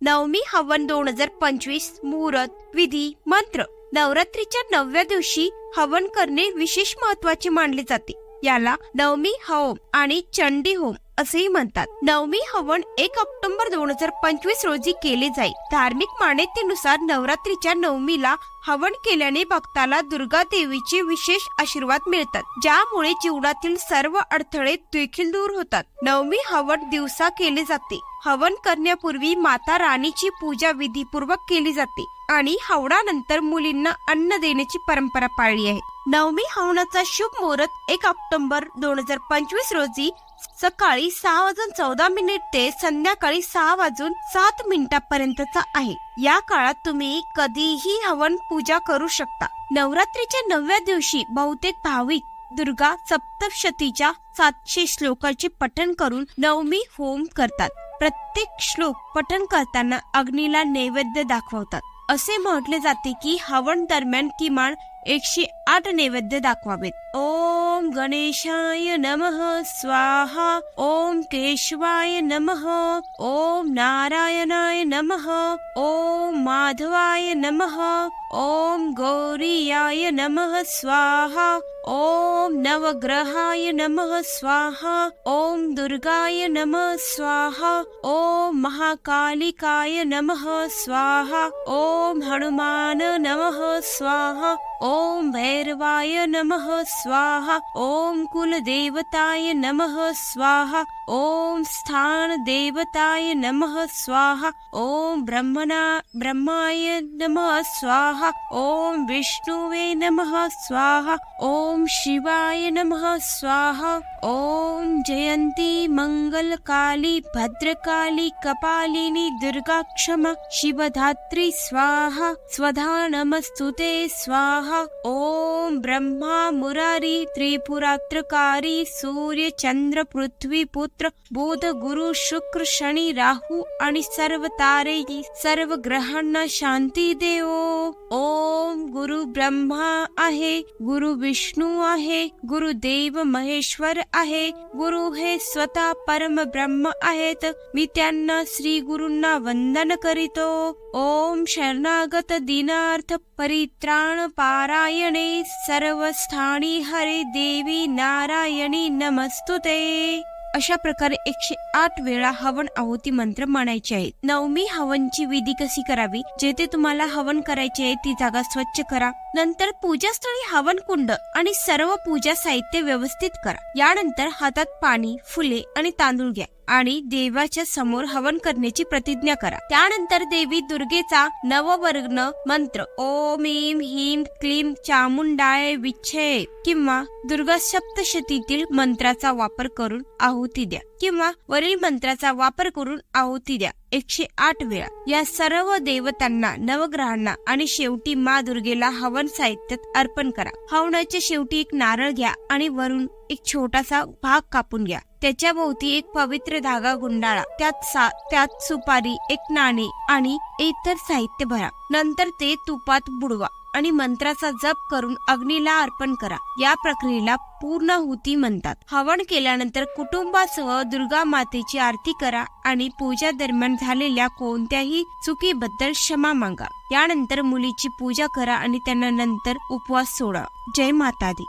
नवमी हवन दोन हजार पंचवीस मुहूर्त विधी मंत्र. नवरात्रीच्या नवव्या दिवशी हवन करणे विशेष महत्त्वाचे मानले जाते. याला नवमी होम आणि चंडी होम असेही म्हणतात. नवमी हवन एक ऑक्टोबर दोन हजार पंचवीस रोजी केले जाईल धार्मिक मान्यतेनुसार नवरात्रीच्या नवमीला हवन केल्याने भक्ताला दुर्गा देवीचे विशेष आशीर्वाद मिळतात. ज्यामुळे जीवनातील सर्व अडथळे देखील दूर होतात. नवमी हवन दिवसा केले जाते. हवन करण्यापूर्वी माता राणीची पूजा विधीपूर्वक केली जाते आणि हवनानंतर मुलींना अन्न देण्याची परंपरा पाळली आहे. नवमी हवनाचा शुभ मुहूर्त एक ऑक्टोबर दोन हजार पंचवीस रोजी सकाळी सहा वाजून चौदा मिनिट ते संध्याकाळी सहा वाजून सात मिनिटापर्यंतचा आहे. या काळात तुम्ही कधीही हवन पूजा करू शकता. नवरात्रीच्या नवव्या दिवशी बहुतेक भाविक दुर्गा सप्तशतीच्या सातशे श्लोकाचे पठण करून नवमी होम करतात. प्रत्येक श्लोक पठण करताना अग्नीला नैवेद्य दाखवतात. असे म्हटले जाते की हवन दरम्यान किमान एकशे आठ नैवेद्य दाखवावेत. ओम गणेशाय नमः स्वाहा. ओम केशवाय नमः ओम नारायणाय नमः ओम माधवाय नमः ओम गौरीयाय नमः स्वाहा ओम नवग्रहाय नमः स्वाहा ओम दुर्गाय नमः स्वाहा ओम महाकालिकाय नमः स्वाहा ओम हनुमान नमः स्वाहा ओम भैरवाय नमः स्वाहा ओम कुलदेवताय नमः स्वाहा ओम स्थान देवताय नमः स्वाहा ओम ब्रह्मणा ब्रह्माय नमः स्वाहा ओम विष्णुवे नमः स्वाहा ओम शिवाय नमः स्वाहा। ओम जयंती मंगल काली भद्रकाली कपालिनी दुर्गा क्षमा शिवधात्री स्वाहा। स्वधा नमस्तुते स्वाहा। ओम ब्रह्मा मुरारी त्रिपुरात्रकारी सूर्य चंद्र पृथ्वी पुत्र बुध गुरु शुक्र शनी राहू आणि सर्व तारे सर्व ग्रहांना शांती देव। ओम गुरु ब्रह्मा आहे गुरु विष्णू आहे गुरुदेव महेश्वर आहे गुरु हे स्वतः परम ब्रह्म आहेत. मी त्यांना श्री गुरुंना वंदन करीतो. ओम शरणागत दिनार्थ परित्राण पारायणे. सर्व स्थानी हरे देवी नारायणी नमस्तुते. अशा प्रकारे एकशे आठ वेळा हवन आहुती मंत्र म्हणायचे आहेत. नवमी हवनची विधी कशी करावी? जेथे तुम्हाला हवन करायचे आहे ती जागा स्वच्छ करा. नंतर पूजास्थळी हवनकुंड आणि सर्व पूजा साहित्य व्यवस्थित करा. यानंतर हातात पाणी फुले आणि तांदूळ घ्या आणि देवाच्या समोर हवन करण्याची प्रतिज्ञा करा. त्यानंतर देवी दुर्गेचा नववर्ण मंत्र ओम ईम ह्रीम क्लीम चामुंडाय विच्छे किंवा दुर्गा सप्तशतीतील मंत्राचा वापर करून आहुती द्या किंवा वरील मंत्राचा वापर करून आहुती द्या. एकशे आठ वेळा. या सर्व देवतांना नवग्रहांना आणि शेवटी मा दुर्गेला हवन साहित्यात अर्पण करा. हवनाच्या शेवटी एक नारळ घ्या आणि वरून एक छोटासा भाग कापून घ्या. त्याच्या भोवती एक पवित्र धागा गुंडाळा. त्यात सा त्यात सुपारी एक नाणे आणि इतर साहित्य भरा. नंतर ते तुपात बुडवा. आणि मंत्राचा जप करून अग्नीला अर्पण करा. या प्रक्रियेला पूर्णाहुती म्हणतात. हवन केल्यानंतर कुटुंबासह दुर्गा मातेची आरती करा आणि पूजा दरम्यान झालेल्या कोणत्याही चुकीबद्दल क्षमा मागा. यानंतर मुलीची पूजा करा आणि त्यांना नंतर उपवास सोडा. जय माता दी